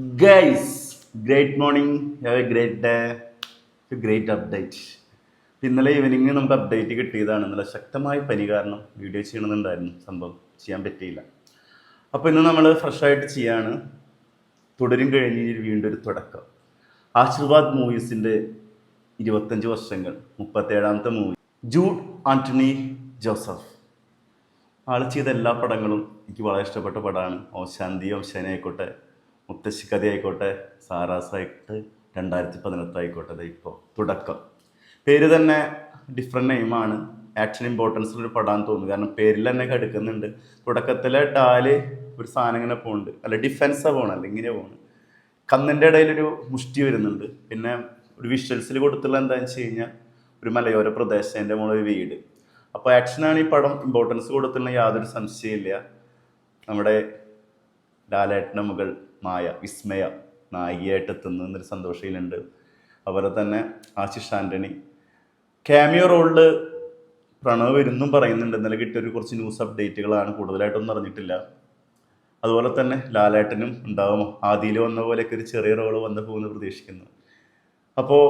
Guys great morning have A great day great update ഇന്നലെ evening നമുക്ക് update കിട്ടിയതാണ്. ഇന്നലെ ശക്തമായ പനി കാരണം വീഡിയോ ചെയ്യണമെന്നുണ്ടായിരുന്നു. സംഭവം ചെയ്യാൻ പറ്റിയില്ല. അപ്പോൾ ഇന്ന് നമ്മൾ ഫ്രഷായിട്ട് ചെയ്യാണ്. തുടരും കഴിഞ്ഞ് വീണ്ടും ഒരു തുടക്കം. ആശീർവാദ് മൂവീസിന്റെ ഇരുപത്തഞ്ച് വർഷങ്ങൾ. മുപ്പത്തേഴാമത്തെ മൂവി. ജൂഡ് ആന്റണി ജോസഫ്. ആൾ ചെയ്ത എല്ലാ പടങ്ങളും എനിക്ക് വളരെ ഇഷ്ടപ്പെട്ട പടമാണ്. ഓശാന്തി ഓശാനി ആയിക്കോട്ടെ മുത്തശ്ശിക്കഥ ആയിക്കോട്ടെ സാറാസായിട്ട് രണ്ടായിരത്തി പതിനെട്ട് ആയിക്കോട്ടെ ദേ ഇപ്പോൾ തുടക്കം. പേര് തന്നെ ഡിഫറെന്റ് നെയിമാണ് ആക്ഷൻ ഇമ്പോർട്ടൻസ് ഒരു പടാന്ന് തോന്നുന്നു. കാരണം പേരിൽ തന്നെ കടുക്കുന്നുണ്ട് തുടക്കത്തിലെ ഡാൽ ഒരു സാധനം ഇങ്ങനെ പോകുന്നുണ്ട് അല്ല ഡിഫെൻസാണ് പോകണം അല്ല ഇങ്ങനെ പോകണം കന്നിന്റെ ഇടയിലൊരു മുഷ്ടി വരുന്നുണ്ട്. പിന്നെ ഒരു വിഷ്വൽസിൽ കൊടുത്തുള്ള എന്താണെന്ന് വെച്ച് കഴിഞ്ഞാൽ ഒരു മലയോര പ്രദേശം എന്റെ ഒരു വീട്. അപ്പോൾ ആക്ഷനാണ് ഈ പടം ഇമ്പോർട്ടൻസ് കൊടുത്തുള്ള യാതൊരു സംശയമില്ല നമ്മുടെ ലാലേട്ടന്റെ മകൾ മായ വിസ്മയ നായികയായിട്ട് എത്തുന്നു എന്നൊരു സന്തോഷയിലുണ്ട്. അതുപോലെ തന്നെ ആശിഷ് ആന്റണി ക്യാമിയോ റോളിൽ പ്രണവ് വരുന്നും പറയുന്നുണ്ട്. ഇന്നലെ കിട്ടിയൊരു കുറച്ച് ന്യൂസ് അപ്ഡേറ്റുകളാണ് കൂടുതലായിട്ടൊന്നും അറിഞ്ഞിട്ടില്ല. അതുപോലെ തന്നെ ലാലേട്ടനും ഉണ്ടാവും. ആദിയിൽ വന്ന പോലെയൊക്കെ ഒരു ചെറിയ റോൾ വന്നു പോകുമെന്ന് പ്രതീക്ഷിക്കുന്നു. അപ്പോൾ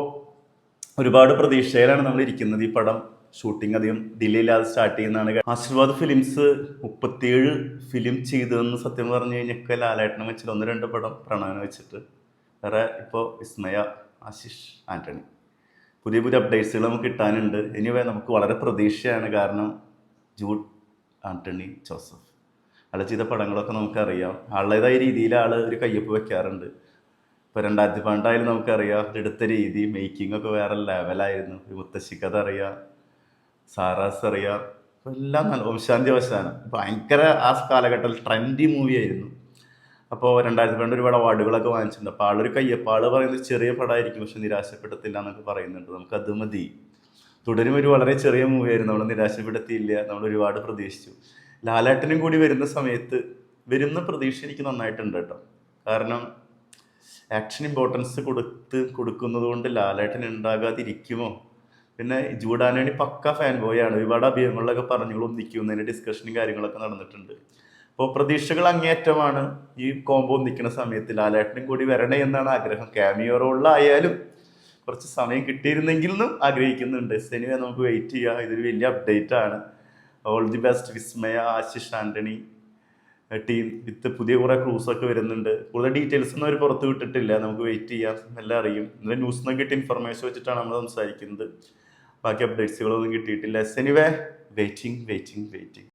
ഒരുപാട് പ്രതീക്ഷയിലാണ് നമ്മൾ ഇരിക്കുന്നത് ഈ പടം. ഷൂട്ടിംഗ് അധികം ഡിലേ ഇല്ലാതെ സ്റ്റാർട്ട് ചെയ്യുന്നതാണ്. ആശീർവാദ് ഫിലിംസ് മുപ്പത്തിയേഴ് ഫിലിം ചെയ്തതെന്ന് സത്യം പറഞ്ഞു കഴിഞ്ഞൊക്കെ ലാലേട്ടനെ വെച്ചിട്ട് ഒന്ന് രണ്ട് പടം പ്രണയനം വെച്ചിട്ട്. വേറെ ഇപ്പോൾ വിസ്മയ ആശിഷ് ആന്റണി പുതിയ പുതിയ അപ്ഡേറ്റ്സുകൾ നമുക്ക് കിട്ടാനുണ്ട്. എനിവേ നമുക്ക് വളരെ പ്രതീക്ഷയാണ്. കാരണം ജൂഡ് ആന്റണി ജോസഫ്. ആൾ ചെയ്ത പടങ്ങളൊക്കെ നമുക്കറിയാം. ആളുടേതായ രീതിയിൽ ആൾ ഒരു കയ്യൊപ്പ് വെക്കാറുണ്ട്. ഇപ്പോൾ രണ്ടായിരത്തി പണ്ടായാലും നമുക്കറിയാം. എടുത്ത രീതി മേക്കിംഗ് ഒക്കെ വേറെ ലെവലായിരുന്നു ഒരു മുത്തശ്ശിക്കഥ അറിയാം സാറാസ് അറിയാം അപ്പോൾ എല്ലാം നല്ല ഓംശാന്തി അവസാനം. ഭയങ്കര ആ കാലഘട്ടത്തിൽ ട്രെൻഡി മൂവി ആയിരുന്നു. അപ്പോൾ രണ്ടായിരത്തി പണ്ട് ഒരുപാട് അവാർഡുകളൊക്കെ വാങ്ങിച്ചിട്ടുണ്ട്. അപ്പോൾ ആളൊരു കയ്യപ്പ്. ആൾ പറയുന്നത് ചെറിയ പടമായിരിക്കും പക്ഷെ നിരാശപ്പെടുത്തില്ല എന്നൊക്കെ പറയുന്നുണ്ട്. നമുക്ക് അത് മതി. തുടരും ഒരു വളരെ ചെറിയ മൂവി ആയിരുന്നു. നമ്മൾ നിരാശപ്പെടുത്തിയില്ല. നമ്മൾ ഒരുപാട് പ്രതീക്ഷിച്ചു. ലാലാട്ടിനും കൂടി വരുന്ന സമയത്ത് വരുന്ന പ്രതീക്ഷ എനിക്ക് നന്നായിട്ടുണ്ട് കേട്ടോ. കാരണം ആക്ഷൻ ഇമ്പോർട്ടൻസ് കൊടുത്ത് കൊടുക്കുന്നത് കൊണ്ട് ലാലേട്ടൻ ഉണ്ടാകാതിരിക്കുമോ? പിന്നെ ജൂഡാനണി പക്ക ഫാൻ ബോയാണ് ഒരുപാട് അഭിമുഖങ്ങളിലൊക്കെ പറഞ്ഞു ഒന്നിക്കുന്നതിന് ഡിസ്കഷനും കാര്യങ്ങളൊക്കെ നടന്നിട്ടുണ്ട്. അപ്പോൾ പ്രതീക്ഷകൾ അങ്ങേയറ്റമാണ് ഈ കോംബോ നിൽക്കുന്ന സമയത്ത് ലാലേട്ടനും കൂടി വരണേ എന്നാണ് ആഗ്രഹം. ക്യാമിയോ റോളിലായാലും കുറച്ച് സമയം കിട്ടിയിരുന്നെങ്കിൽ എന്നും ആഗ്രഹിക്കുന്നുണ്ട്. സിനിമ നമുക്ക് വെയിറ്റ് ചെയ്യാം. ഇതൊരു വലിയ അപ്ഡേറ്റ് ആണ്. All the best Vismaya Ashish Antony team with പുതിയ കുറേ ക്രൂസൊക്കെ വരുന്നുണ്ട്. കൂടുതൽ ഡീറ്റെയിൽസ് ഒന്നും അവർ പുറത്ത് വിട്ടിട്ടില്ല. നമുക്ക് വെയിറ്റ് ചെയ്യാം. എല്ലാം അറിയും. ഇന്നലെ ന്യൂസ് നിന്ന് കിട്ടിയ ഇൻഫർമേഷൻ വെച്ചിട്ടാണ് നമ്മൾ സംസാരിക്കുന്നത്. ബാക്കി അപ്ഡേറ്റ്സുകളൊന്നും കിട്ടിയിട്ടില്ല. Anyway waiting waiting waiting